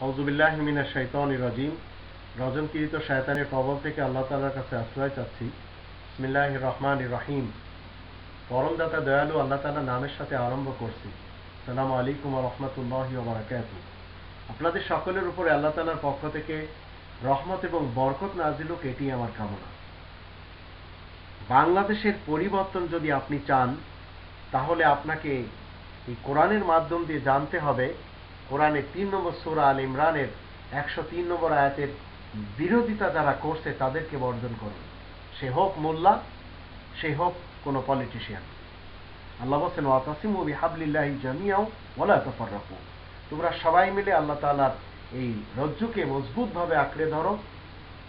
হজুবিল্লাহমিনা শৈতন রাজিম। রজনকিরিত থেকে আল্লাহ তালার কাছে আশ্রয় চাচ্ছি। ইসমিল্লাহ রহমান রহিম। পরমদাতা দয়ালু আল্লাহ তালা নামের সাথে আরম্ভ করছি। সালাম রহমতুল্লাহ আপনাদের সকলের উপরে আল্লাহ তালার পক্ষ থেকে রহমত এবং বরকত নাজিলুক এটি আমার কামনা। বাংলাদেশের পরিবর্তন যদি আপনি চান, তাহলে আপনাকে এই কোরআনের মাধ্যম দিয়ে জানতে হবে কোরআনের তিন নম্বর সুরা আল ইমরানের একশো তিন নম্বর আয়াতের বিরোধিতা যারা করছে তাদেরকে বর্জন করুন। সে হোক মোল্লা, সে হোক কোনো পলিটিশিয়ান আল্লাহ বলছেন, ওয়াতাসিম ওবি হাবলিল্লাহি জামিয়াও ওলা তফাররাকু। তোমরা সবাই মিলে আল্লাহ তাআলার এই রজ্জুকে মজবুতভাবে আঁকড়ে ধরো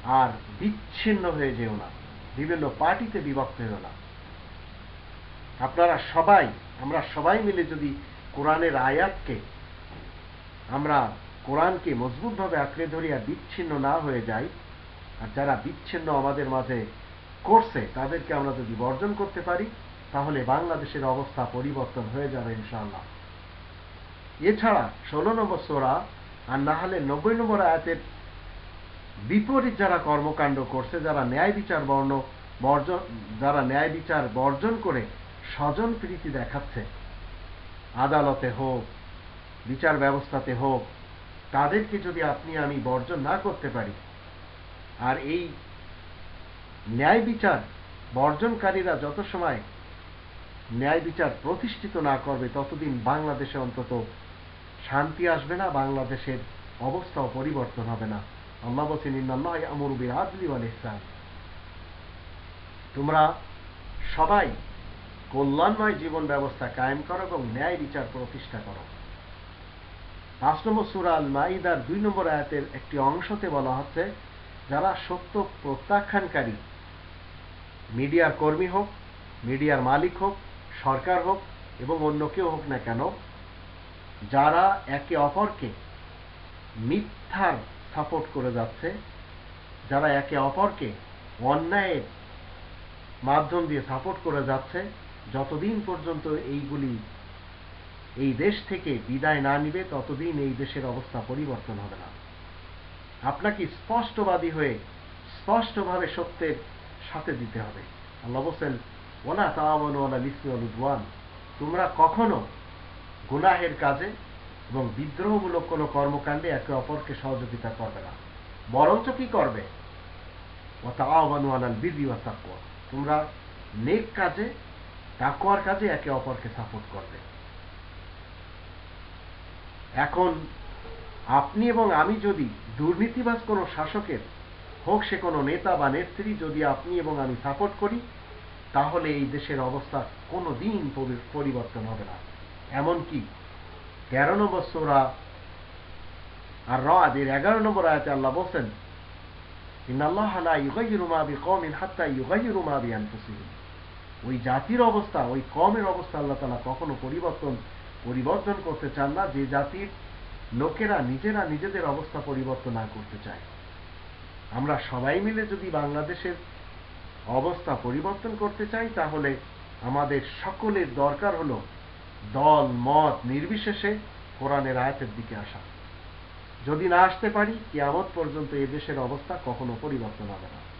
আর বিচ্ছিন্ন হয়ে যেও না। বিভিন্ন পার্টিতে বিভক্ত হয়েও না। আপনারা সবাই, আমরা সবাই মিলে যদি কোরআনের আয়াতকে আমরা কোরআনকে মজবুতভাবে আঁকড়ে ধরিয়া বিচ্ছিন্ন না হয়ে যাই, আর যারা বিচ্ছিন্ন আমাদের মাঝে করছে, তাদেরকে আমরা যদি বর্জন করতে পারি, তাহলে বাংলাদেশের অবস্থা পরিবর্তন হয়ে যাবে, ইনশাআল্লাহ। এছাড়া ষোলো নম্বর সোরা আর না হলে নব্বই নম্বর আয়াতের বিপরীত যারা কর্মকাণ্ড করছে, যারা ন্যায় বিচার বর্ণ, বর্জন, যারা ন্যায় বিচার বর্জন করে স্বজন প্রীতি দেখাচ্ছে, আদালতে হোক বিচার ব্যবস্থাতে হোক, তাদেরকে যদি আপনি আমি বর্জন না করতে পারি, আর এই ন্যায় বিচার বর্জনকারীরা যত সময় ন্যায় বিচার প্রতিষ্ঠিত না করবে, ততদিন বাংলাদেশে অন্তত শান্তি আসবে না, বাংলাদেশের অবস্থাও পরিবর্তন হবে না। আল্লাহ বলছেন, ইন্নাল্লাহ আমরু বিল আদলি ইহসান। তোমরা সবাই কল্যাণময় জীবন ব্যবস্থা কায়েম করো এবং ন্যায় বিচার প্রতিষ্ঠা করো। পাঁচ নম্বর সুরা আল মাইদার দুই নম্বর আয়াতের একটি অংশতে বলা হচ্ছে, যারা সত্য প্রত্যাখ্যানকারী, মিডিয়ার কর্মী হোক, মিডিয়ার মালিক হোক, সরকার হোক এবং অন্য কেউ হোক না কেন, যারা একে অপরকে মিথ্যার সাপোর্ট করে যাচ্ছে, যারা একে অপরকে অন্যায়ের মাধ্যম দিয়ে সাপোর্ট করে যাচ্ছে, যতদিন পর্যন্ত এইগুলি এই দেশ থেকে বিদায় না নিবে, ততদিন এই দেশের অবস্থা পরিবর্তন হবে না। আপনাকে স্পষ্টবাদী হয়ে, স্পষ্টভাবে সত্যের সাথে দিতে হবে। আল্লাহ বলছেন ওলা তাওয়ান উদ্ওয়ান। তোমরা কখনো গুনাহের কাজে এবং বিদ্রোহমূলক কোনো কর্মকাণ্ডে একে অপরকে সহযোগিতা করবে না। বরঞ্চ কি করবে? ও তাওয়ানু আলাল বিদি ওয়া তাকওয়া। তোমরা নেক কাজে, তাকওয়ার কাজে একে অপরকে সাপোর্ট করবে। এখন আপনি এবং আমি যদি দুর্নীতিবাজ কোনো শাসকের, হোক সে কোনো নেতা বা নেত্রী যদি আপনি এবং আমি সাপোর্ট করি, তাহলে এই দেশের অবস্থা কোনো দিন পরিবর্তন হবে না। এমনকি তেরো নম্বর সোরা আর রাদের এগারো নম্বর আয়াতে আল্লাহ বলছেন ওই জাতির অবস্থা, ওই কমের অবস্থা আল্লাহ তালা কখনো পরিবর্তন পরিবর্তন করতে চান না, যে জাতির লোকেরা নিজেরা নিজেদের অবস্থা পরিবর্তন না করতে চায়। আমরা সবাই মিলে যদি বাংলাদেশের অবস্থা পরিবর্তন করতে চাই, তাহলে আমাদের সকলের দরকার হলো দল, মত নির্বিশেষে কোরআনের আয়াতের দিকে আসা। যদি না আসতে পারি, কিয়ামত পর্যন্ত এদেশের অবস্থা কখনো পরিবর্তন হবে না।